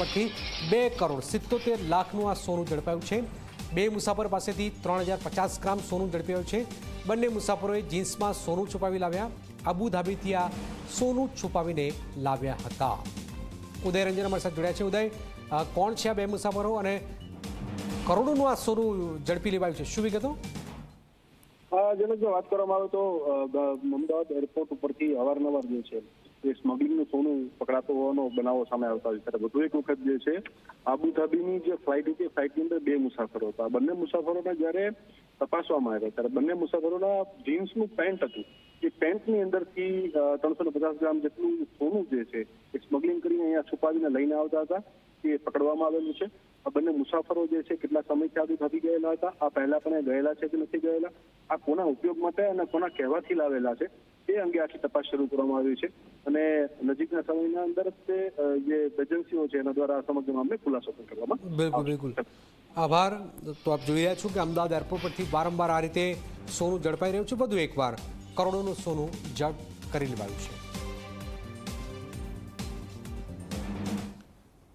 પરથી બે કરોડ સિત્તોતેર લાખનું આ સોનું ઝડપાયું છે. બે મુસાફર પાસેથી ત્રણ હજાર પચાસ ગ્રામ સોનું ઝડપાયું છે. બંને મુસાફરોએ જીન્સમાં સોનું છુપાવી લાવ્યા. અબુધાબીથી આ સોનું છુપાવીને લાવ્યા હતા. ઉદય રંજન અમારી સાથે જોડ્યા છે. ઉદય કોણ છે આ બે મુસાફરો અને કરોડોનું આ સોનું ઝડપી લેવાયું છે? શું વિગતો જેને જો વાત કરવામાં આવે તો અમદાવાદ એરપોર્ટ ઉપરથી અવારનવાર જે છે એ સ્મગલિંગનું સોનું પકડાતો હોવાનો બનાવો સામે આવતા હોય ત્યારે વધુ એક વખત જે છે, આબુધાબીની જે ફ્લાઇટ હતી ફ્લાઇટની અંદર બે મુસાફરો હતા. બંને મુસાફરોને જ્યારે તપાસવામાં આવ્યા, ત્યારે બંને મુસાફરોના જીન્સનું પેન્ટ હતું. એ પેન્ટની અંદરથી ત્રણસો ને પચાસ ગ્રામ જેટલું સોનું જે છે, એ સ્મગલિંગ કરીને અહીંયા છુપાવીને લઈને આવતા હતા. એ પકડવામાં આવેલું છે. આ બંને મુસાફરો જે છે કેટલા સમયથી આબુધાબી ગયેલા હતા? આ પહેલા પણ એ ગયેલા છે કે નથી ગયેલા? આ કોના ઉપયોગ માટે અને કોના કહેવાથી લાવેલા છે? એ અંગે આખી તપાસ શરૂ કરવામાં આવી છે. અને નજીકના સમયના અંદર તે જે એજન્સીઓ છે એના દ્વારા આ સમગ્ર મામલે ખુલાસો પણ કરવામાં બિલકુલ બિલકુલ. આભાર. તો આપ જોઈ રહ્યા છો કે અમદાવાદ એરપોર્ટ પરથી વારંવાર આ રીતે સોનું ઝડપાઈ રહ્યું છે. વધુ એકવાર કરોડોનું સોનું જપ કરી લેવાયું છે.